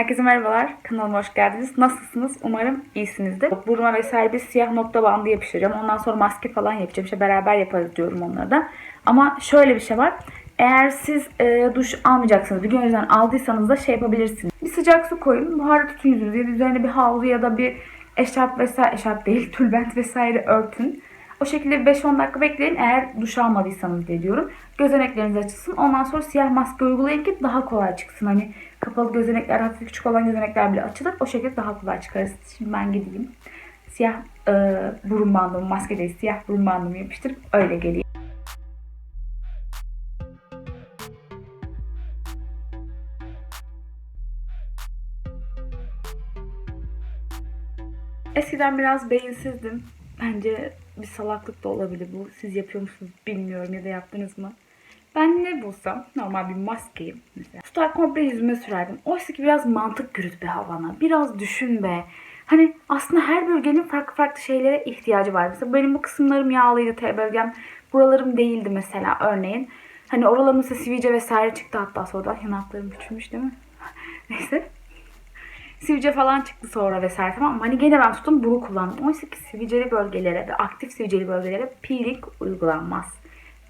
Herkese merhabalar. Kanalıma hoş geldiniz. Nasılsınız? Umarım iyisinizdir. Burnuma vesaire bir siyah nokta bandı yapıştıracağım. Ondan sonra maske falan yapacağım. İşte beraber yaparız diyorum onları da. Ama şöyle bir şey var. Eğer siz e, duş almayacaksınız, bir gün önceden aldıysanız da şey yapabilirsiniz. Bir sıcak su koyun, buharı tutun yüzünüzü. Üzerine bir havlu ya da bir eşarp vesaire, eşarp değil, tülbent vesaire örtün. O şekilde bir 5-10 dakika bekleyin eğer duş almadıysanız diye diyorum. Gözenekleriniz açılsın. Ondan sonra siyah maske uygulayın ki daha kolay çıksın. Hani kapalı gözenekler, hafif küçük olan gözenekler bile açılır. O şekilde daha kolay çıkarız. Şimdi ben gideyim. Siyah e, burun bandımı, maske değil, siyah burun bandımı yapıştırıp öyle geleyim. Eskiden biraz beyinsizdim. Bence bir salaklık da olabilir bu. Siz yapıyor musunuz bilmiyorum ya da yaptınız mı? Ben ne bulsam normal bir maskeyi mesela. Tutar komple yüzüme sürerdim. Oysa ki biraz mantık yürüt be havana. Biraz düşün be. Hani aslında her bölgenin farklı farklı şeylere ihtiyacı var. Mesela benim bu kısımlarım yağlıydı T bölgem. Buralarım değildi mesela örneğin. Hani oralarım mesela sivilce vesaire çıktı hatta sonradan. Yanaklarım küçülmüş değil mi? Neyse. Sivilce falan çıktı sonra vesaire tamam mı? Hani gene ben tuttum bunu kullandım. Oysa ki sivilceli bölgelere ve aktif sivilceli bölgelere peeling uygulanmaz.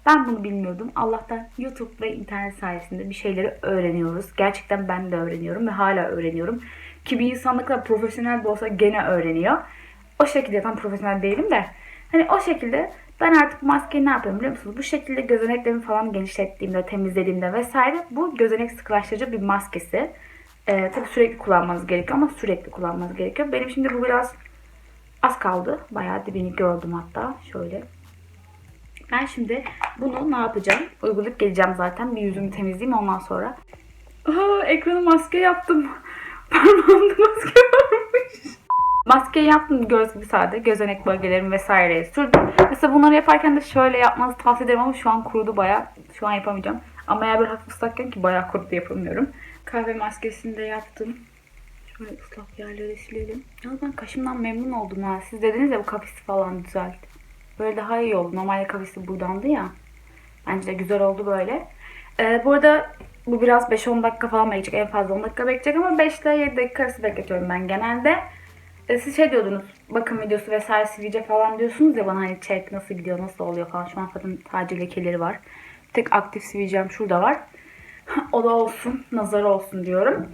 Ben bunu bilmiyordum. Allah'tan YouTube ve internet sayesinde bir şeyleri öğreniyoruz. Gerçekten ben de öğreniyorum ve hala öğreniyorum. Ki bir insan ne kadar profesyonel de olsa gene öğreniyor. O şekilde tam profesyonel değilim de. Hani o şekilde ben artık maskeyi ne yapıyorum biliyor musunuz? Bu şekilde gözeneklerimi falan genişlettiğimde, temizlediğimde vesaire bu gözenek sıkılaştırıcı bir maskesi. Ee, tabii sürekli kullanmanız gerekiyor ama sürekli kullanmanız gerekiyor. Benim şimdi bu biraz az kaldı. Bayağı dibini gördüm hatta. Şöyle. Ben şimdi bunu ne yapacağım? Uygulayıp geleceğim zaten. Bir yüzümü temizleyeyim ondan sonra. Aa, ekranı maske yaptım. Parmağımda maske varmış. Maskeyi yaptım göz gibi sade. Gözenek bölgelerimi vesaireye sürdüm. Mesela bunları yaparken de şöyle yapmanızı tavsiye ederim ama şu an kurudu bayağı. Şu an yapamayacağım. Ama eğer bir hafif ıslakken ki bayağı kurudu yapamıyorum. Kahve maskesini de yaptım. Şöyle ıslak yerleri silelim. Ya ben kaşımdan memnun oldum ha. Siz dediniz ya bu kafesi falan düzelt. Böyle daha iyi oldu. Normalde kafesi buradandı ya. Bence de güzel oldu böyle. Ee, bu arada bu biraz 5-10 dakika falan bekleyecek. En fazla 10 dakika bekleyecek ama 5 ile 7 dakika arası bekletiyorum ben genelde. Ee, siz şey diyordunuz. Bakım videosu vesaire sivilce falan diyorsunuz ya bana hani check nasıl gidiyor, nasıl oluyor falan. Şu an zaten sadece lekeleri var. Tek aktif sivilcem şurada var. o da olsun, nazar olsun diyorum.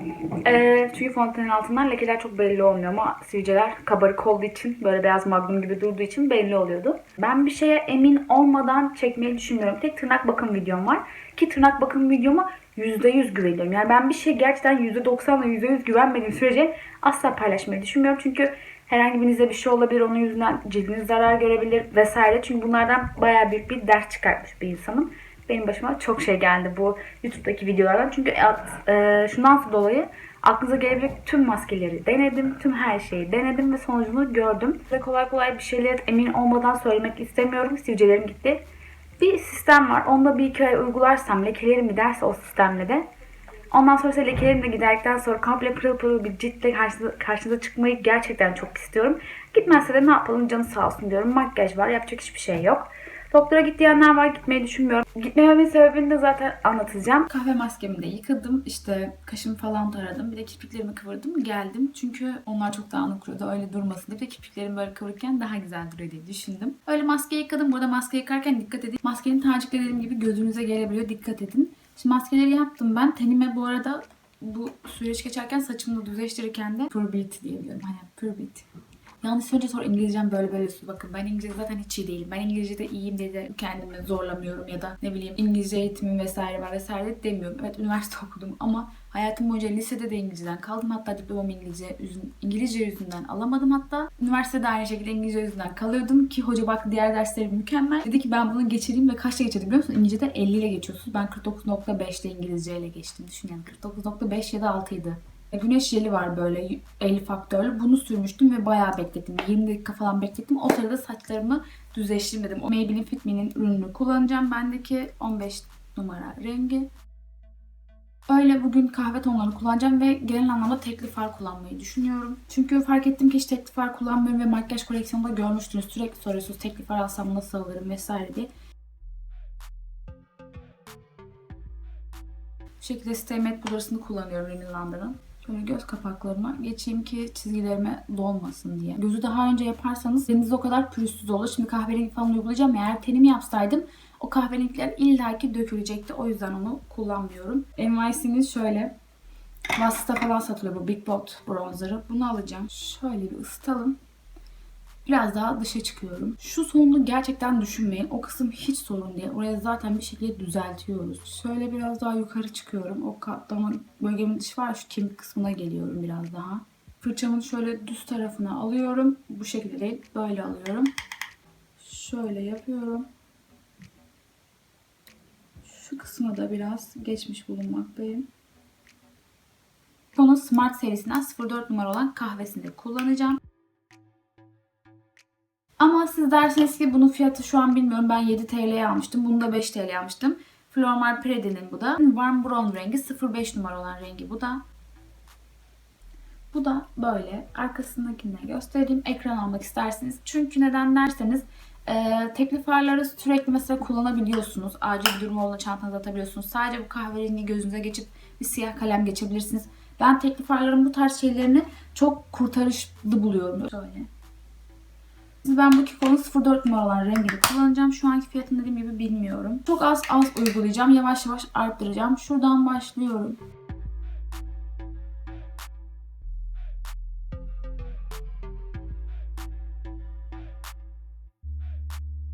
Ee, çünkü fontenin altından lekeler çok belli olmuyor ama sivilceler kabarık olduğu için, böyle beyaz magnum gibi durduğu için belli oluyordu. Ben bir şeye emin olmadan çekmeyi düşünmüyorum. Tek tırnak bakım videom var. Ki tırnak bakım videoma %100 güveniyorum. Yani ben bir şeye gerçekten %90 ile %100 güvenmediğim sürece asla paylaşmayı düşünmüyorum. Çünkü herhangi birinize bir şey olabilir, onun yüzünden cildiniz zarar görebilir vesaire. Çünkü bunlardan bayağı büyük bir ders çıkartmış bir insanım benim başıma çok şey geldi bu YouTube'daki videolardan. Çünkü e, şundan dolayı aklınıza gelebilecek tüm maskeleri denedim. Tüm her şeyi denedim ve sonucunu gördüm. Size kolay kolay bir şeyler emin olmadan söylemek istemiyorum. Sivilcelerim gitti. Bir sistem var. Onda bir iki ay uygularsam lekelerim giderse o sistemle de Ondan sonra lekelerim de giderdikten sonra komple pırıl pırıl bir ciltle karşınıza, karşınıza çıkmayı gerçekten çok istiyorum. Gitmezse de ne yapalım canı sağ olsun diyorum. Makyaj var yapacak hiçbir şey yok. Doktora git diyenler var gitmeyi düşünmüyorum. Gitmememin sebebini de zaten anlatacağım. Kahve maskemi de yıkadım. İşte kaşımı falan taradım. Bir de kirpiklerimi kıvırdım. Geldim. Çünkü onlar çok dağınık duruyordu. Öyle durmasın diye. Bir de kirpiklerim böyle kıvırırken daha güzel duruyor diye düşündüm. Öyle maskeyi yıkadım. Burada maske yıkarken dikkat edin. Maskenin tanecikleri dediğim gibi gözünüze gelebiliyor. Dikkat edin. Şimdi maskeleri yaptım ben. Tenime bu arada bu süreç geçerken saçımı düzleştirirken de Pure diye diyorum. Hani Pure. Yanlış söyleyince sonra İngilizcem böyle böyle su. Bakın ben İngilizce zaten hiç iyi değilim. Ben İngilizce'de iyiyim diye de kendimi zorlamıyorum ya da ne bileyim İngilizce eğitimim vesaire var vesaire demiyorum. Evet üniversite okudum ama hayatım boyunca lisede de İngilizceden kaldım. Hatta diplomamı İngilizce, İngilizce yüzünden alamadım hatta. Üniversitede aynı şekilde İngilizce yüzünden kalıyordum ki hoca bak diğer derslerim mükemmel. Dedi ki ben bunu geçireyim ve kaçta geçirdim biliyor musun? İngilizce'de 50 ile geçiyorsunuz. Ben 49.5'te İngilizce ile geçtim. Düşün yani 49.5 ya da 6 idi. Güneş jeli var böyle 50 faktörlü. Bunu sürmüştüm ve bayağı beklettim. 20 dakika falan beklettim. O sırada saçlarımı düzleştirmedim. O Maybelline Fit Me'nin ürününü kullanacağım. Bendeki 15 numara rengi. Öyle bugün kahve tonlarını kullanacağım ve genel anlamda tekli far kullanmayı düşünüyorum. Çünkü fark ettim ki hiç tekli far kullanmıyorum ve makyaj koleksiyonunda görmüştünüz. Sürekli soruyorsunuz tekli far alsam nasıl alırım vesaire diye. Bu şekilde Stay Matte pudrasını kullanıyorum Rimmel. Şöyle göz kapaklarıma geçeyim ki çizgilerime dolmasın diye. Gözü daha önce yaparsanız deniz o kadar pürüzsüz olur. Şimdi kahverengi falan uygulayacağım. Eğer tenimi yapsaydım o kahverengiler illaki dökülecekti. O yüzden onu kullanmıyorum. NYC'nin şöyle Vasıta falan satılıyor bu Big Bot bronzerı. Bunu alacağım. Şöyle bir ısıtalım. Biraz daha dışa çıkıyorum. Şu sonunu gerçekten düşünmeyin. O kısım hiç sorun değil. Oraya zaten bir şekilde düzeltiyoruz. Şöyle biraz daha yukarı çıkıyorum. O katlama bölgemin dışı var. Şu kemik kısmına geliyorum biraz daha. Fırçamın şöyle düz tarafına alıyorum. Bu şekilde değil. Böyle alıyorum. Şöyle yapıyorum. Şu kısma da biraz geçmiş bulunmaktayım. Onun Smart serisinden 04 numara olan kahvesini de kullanacağım. Siz dersiniz ki bunun fiyatı şu an bilmiyorum. Ben 7 TL'ye almıştım. Bunu da 5 TL'ye almıştım. Flormar Predi'nin bu da. Warm Brown rengi 05 numara olan rengi bu da. Bu da böyle. Arkasındakini de göstereyim. Ekran almak isterseniz. Çünkü neden derseniz e, tekli farları sürekli mesela kullanabiliyorsunuz. Acil bir durum olduğunda çantanıza atabiliyorsunuz. Sadece bu kahverengi gözünüze geçip bir siyah kalem geçebilirsiniz. Ben tekli farların bu tarz şeylerini çok kurtarışlı buluyorum. Şöyle. Ben bu Kiko'nun 04 numara olan rengini kullanacağım. Şu anki fiyatını dediğim gibi bilmiyorum. Çok az az uygulayacağım. Yavaş yavaş arttıracağım. Şuradan başlıyorum.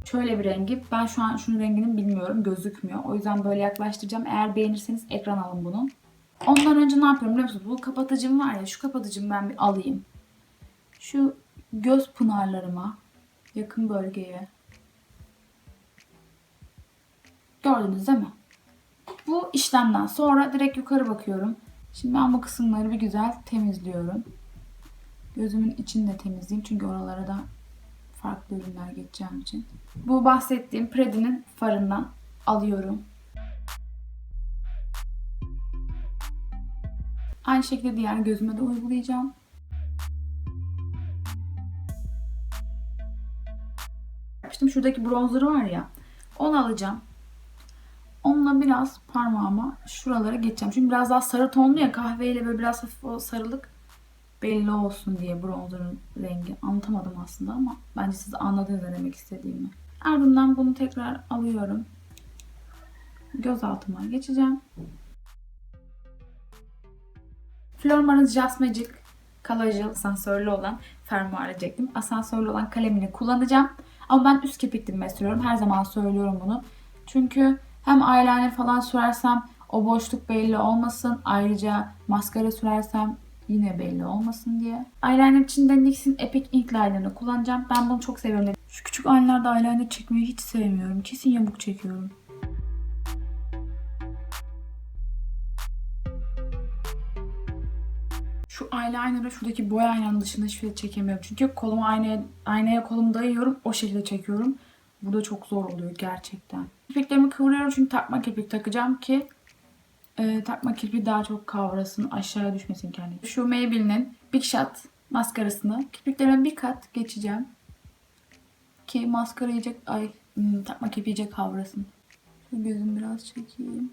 Şöyle bir rengi. Ben şu an şunun rengini bilmiyorum. Gözükmüyor. O yüzden böyle yaklaştıracağım. Eğer beğenirseniz ekran alın bunu. Ondan önce ne yapıyorum biliyor musunuz? Bu kapatıcım var ya şu kapatıcımı ben bir alayım. Şu göz pınarlarıma yakın bölgeye. Gördünüz değil mi? Bu işlemden sonra direkt yukarı bakıyorum. Şimdi ben bu kısımları bir güzel temizliyorum. Gözümün içini de temizleyeyim çünkü oralara da farklı ürünler geçeceğim için. Bu bahsettiğim Predi'nin farından alıyorum. Aynı şekilde diğer gözüme de uygulayacağım. Şimdi şuradaki bronzer var ya. Onu alacağım. Onunla biraz parmağıma şuralara geçeceğim. Çünkü biraz daha sarı tonlu ya kahveyle böyle biraz hafif o sarılık belli olsun diye bronzerın rengi. Anlatamadım aslında ama bence siz anladınız demek istediğimi. Ardından bunu tekrar alıyorum. Göz altıma geçeceğim. Flormar'ın Just Magic Color asansörlü olan fermuarı çektim. Asansörlü olan kalemini kullanacağım. Ama ben üst kirpik dibime sürüyorum. Her zaman söylüyorum bunu. Çünkü hem eyeliner falan sürersem o boşluk belli olmasın. Ayrıca maskara sürersem yine belli olmasın diye. Eyeliner için de NYX'in Epic Ink Liner'ını kullanacağım. Ben bunu çok seviyorum. Şu küçük eyeliner'da eyeliner çekmeyi hiç sevmiyorum. Kesin yamuk çekiyorum. Şu eyeliner'ı şuradaki boy aynanın dışında hiçbir şey çekemiyorum. Çünkü kolumu aynaya, aynaya kolumu dayıyorum. O şekilde çekiyorum. Bu da çok zor oluyor gerçekten. Kirpiklerimi kıvırıyorum çünkü takma kirpik takacağım ki e, takma kirpiği daha çok kavrasın, aşağıya düşmesin kendi. Şu Maybelline'in Big Shot maskarasını kirpiklerime bir kat geçeceğim. Ki maskara iyice, ay hmm, takma kirpiği iyice kavrasın. Şu gözümü biraz çekeyim.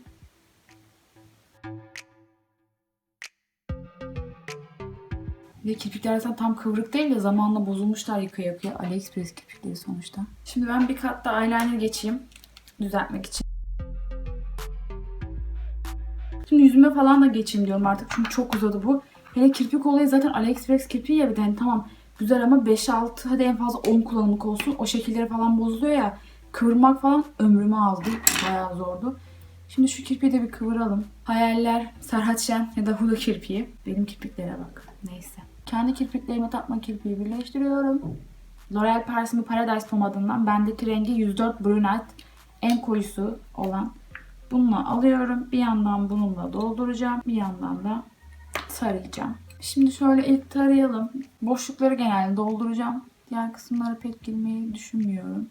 Ve kirpikler zaten tam kıvrık değil de zamanla bozulmuşlar yıka yıkaya. AliExpress kirpikleri sonuçta. Şimdi ben bir kat da eyeliner geçeyim. Düzeltmek için. Şimdi yüzüme falan da geçeyim diyorum artık. Çünkü çok uzadı bu. Hele kirpik olayı zaten AliExpress kirpiği ya bir de hani tamam güzel ama 5-6 hadi en fazla 10 kullanımlık olsun. O şekilleri falan bozuluyor ya. Kıvırmak falan ömrümü aldı. Bayağı zordu. Şimdi şu kirpiği de bir kıvıralım. Hayaller Serhat Şen ya da Huda kirpiği. Benim kirpiklere bak. Neyse. Kendi kirpiklerime takma kirpiği birleştiriyorum. L'Oreal Paris'in Paradise pomadından bendeki rengi 104 Brunette en koyusu olan bununla alıyorum. Bir yandan bununla dolduracağım. Bir yandan da tarayacağım. Şimdi şöyle ilk tarayalım. Boşlukları genelde dolduracağım. Diğer kısımlara pek girmeyi düşünmüyorum.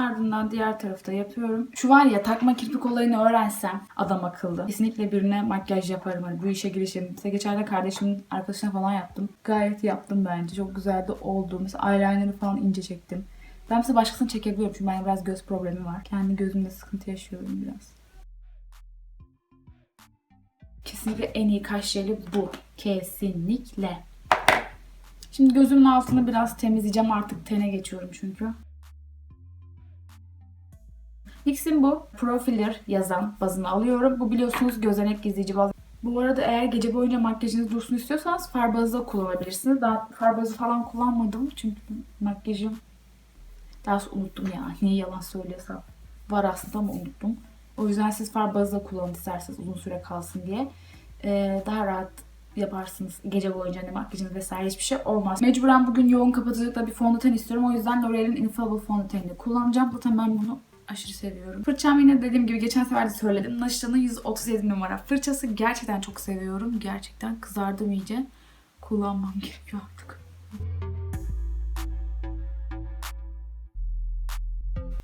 Ardından diğer tarafta yapıyorum. Şu var ya takma kirpik olayını öğrensem adam akıllı. Kesinlikle birine makyaj yaparım. Hani bu işe girişim. Mesela geçen de kardeşimin arkadaşına falan yaptım. Gayet yaptım bence. Çok güzel de oldu. Mesela eyeliner'ı falan ince çektim. Ben mesela başkasını çekebiliyorum çünkü benim biraz göz problemi var. Kendi gözümde sıkıntı yaşıyorum biraz. Kesinlikle en iyi kaş jeli bu. Kesinlikle. Şimdi gözümün altını biraz temizleyeceğim. Artık tene geçiyorum çünkü. NYX'in bu Profiler yazan bazını alıyorum. Bu biliyorsunuz gözenek gizleyici baz. Bu arada eğer gece boyunca makyajınız dursun istiyorsanız far bazı da kullanabilirsiniz. Daha far bazı falan kullanmadım çünkü makyajım daha unuttum ya. Niye yalan söylüyorsam. Var aslında ama unuttum. O yüzden siz far bazı da kullanın isterseniz uzun süre kalsın diye. Ee, daha rahat yaparsınız gece boyunca hani makyajınız vesaire hiçbir şey olmaz. Mecburen bugün yoğun kapatıcılıkta bir fondöten istiyorum. O yüzden L'Oreal'in Infallible fondötenini kullanacağım. Zaten ben bunu aşırı seviyorum. Fırçam yine dediğim gibi geçen sefer de söyledim. Naşita'nın 137 numara fırçası. Gerçekten çok seviyorum. Gerçekten kızardım iyice. Kullanmam gerekiyor artık.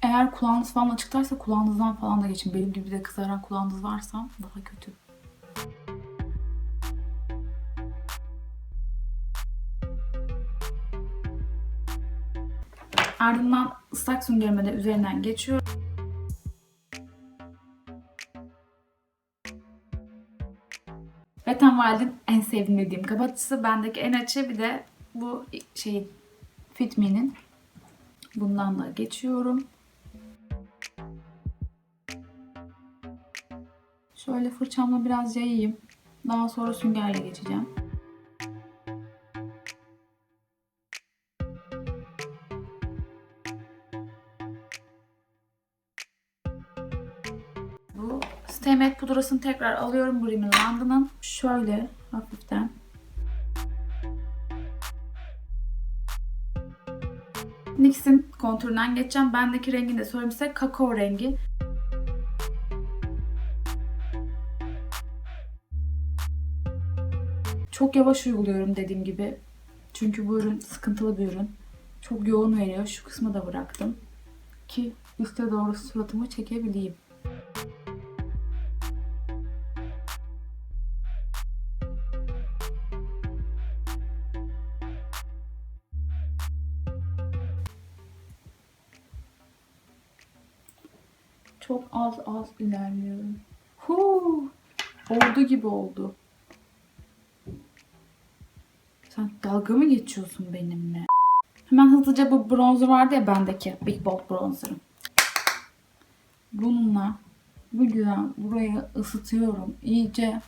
Eğer kulağınız falan açıktaysa kulağınızdan falan da geçin. Benim gibi de kızaran kulağınız varsa daha kötü. Ardından ıslak süngerime de üzerinden geçiyorum. Wet n Wild'in en sevdiğim dediğim kapatıcısı. Bendeki en açı bir de bu şey Fit Me'nin. Bundan da geçiyorum. Şöyle fırçamla biraz yayayım. Daha sonra süngerle geçeceğim. Pudrasını tekrar alıyorum bu Rimmel London'ın. Şöyle hafiften. NYX'in kontüründen geçeceğim. Bendeki rengini de söyleyeyim size. Kakao rengi. Çok yavaş uyguluyorum dediğim gibi. Çünkü bu ürün sıkıntılı bir ürün. Çok yoğun veriyor. Şu kısmı da bıraktım. Ki üste doğru suratımı çekebileyim. Çok az az ilerliyorum. Huu, oldu gibi oldu. Sen dalga mı geçiyorsun benimle? Hemen hızlıca bu bronzer vardı ya bendeki. Big Bold bronzer'ım. Bununla bu güzel burayı ısıtıyorum iyice.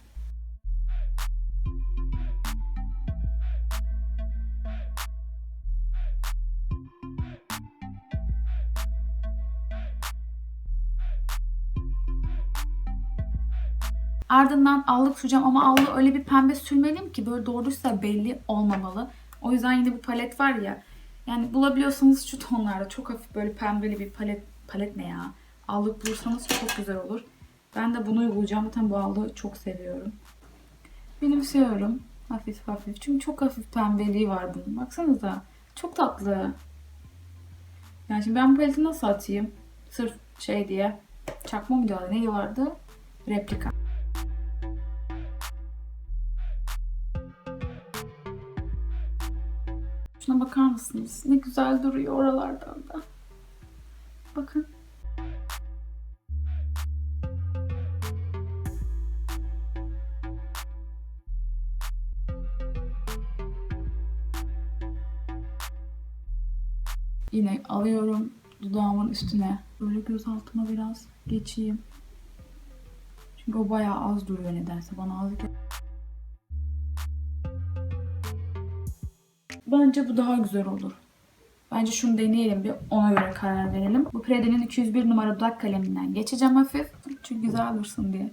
Ardından allık süreceğim ama allığı öyle bir pembe sürmeliyim ki böyle doğruysa belli olmamalı. O yüzden yine bu palet var ya. Yani bulabiliyorsanız şu tonlarda çok hafif böyle pembeli bir palet. Palet ne ya? Allık bulursanız çok güzel olur. Ben de bunu uygulayacağım. Zaten bu allığı çok seviyorum. Benimsiyorum. Hafif hafif. Çünkü çok hafif pembeliği var bunun. Baksanıza. Çok tatlı. Yani şimdi ben bu paleti nasıl atayım? Sırf şey diye. Çakma mı diyorlar? Ne diyorlardı? Replika. Şuna bakar mısınız? Ne güzel duruyor oralardan da. Bakın. Yine alıyorum dudağımın üstüne. Böyle göz altıma biraz geçeyim. Çünkü o bayağı az duruyor nedense. Bana az gel- Bence bu daha güzel olur. Bence şunu deneyelim bir ona göre karar verelim. Bu Prede'nin 201 numara dudak kaleminden geçeceğim hafif. Çünkü güzel dursun diye.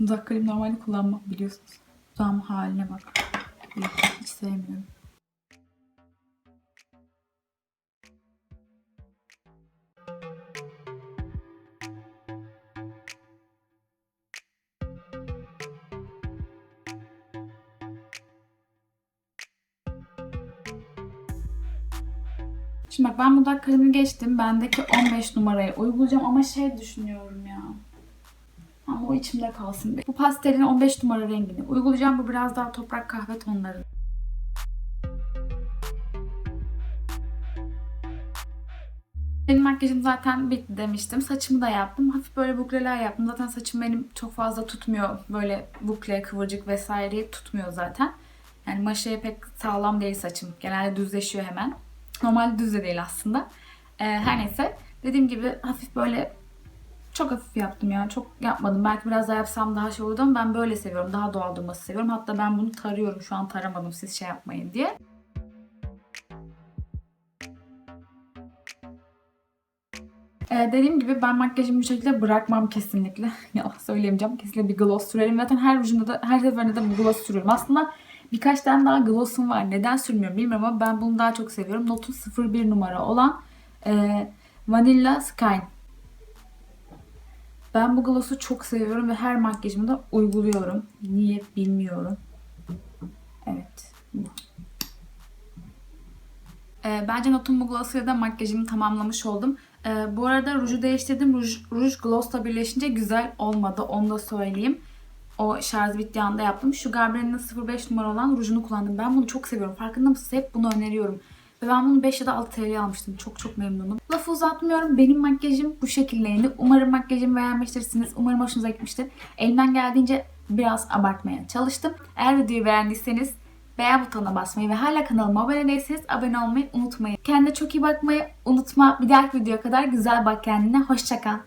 Dudak kalemi normalde kullanmam biliyorsunuz. Dudağımın haline bak. Hiç sevmiyorum. Şimdi bak ben dudak kalemini geçtim. Bendeki 15 numarayı uygulayacağım ama şey düşünüyorum ya. Ama o içimde kalsın. Bu pastelin 15 numara rengini uygulayacağım. Bu biraz daha toprak kahve tonları. Benim makyajım zaten bitti demiştim. Saçımı da yaptım. Hafif böyle bukleler yaptım. Zaten saçım benim çok fazla tutmuyor. Böyle bukle, kıvırcık vesaireyi tutmuyor zaten. Yani maşaya pek sağlam değil saçım. Genelde düzleşiyor hemen. Normalde düz de değil aslında. Ee, her neyse. Dediğim gibi hafif böyle çok hafif yaptım ya. Çok yapmadım. Belki biraz daha yapsam daha şey olurdu ama ben böyle seviyorum. Daha doğal durması seviyorum. Hatta ben bunu tarıyorum. Şu an taramadım siz şey yapmayın diye. Ee, dediğim gibi ben makyajımı bu şekilde bırakmam kesinlikle. Yalan söyleyemeyeceğim. Kesinlikle bir gloss sürerim. Zaten her rujumda da her seferinde de bu gloss sürüyorum. Aslında birkaç tane daha glossum var. Neden sürmüyorum bilmiyorum ama ben bunu daha çok seviyorum. Notun 01 numara olan e, Vanilla Sky. Ben bu gloss'u çok seviyorum ve her makyajımda uyguluyorum. Niye bilmiyorum. Evet. bu. Ee, bence Notun bu gloss'uyla da makyajımı tamamlamış oldum. Ee, bu arada ruju değiştirdim. Ruj, ruj gloss'la birleşince güzel olmadı. Onu da söyleyeyim. O şarj bittiği anda yaptım. Şu Garber'in 05 numara olan rujunu kullandım. Ben bunu çok seviyorum. Farkında mısınız? Hep bunu öneriyorum. Ve ben bunu 5 ya da 6 TL'ye almıştım. Çok çok memnunum. Lafı uzatmıyorum. Benim makyajım bu şekildeydi. Umarım makyajımı beğenmiştirsiniz. Umarım hoşunuza gitmiştir. Elimden geldiğince biraz abartmaya çalıştım. Eğer videoyu beğendiyseniz beğen butonuna basmayı ve hala kanalıma abone değilseniz abone olmayı unutmayın. Kendine çok iyi bakmayı unutma. Bir dahaki videoya kadar güzel bak kendine. Hoşçakal.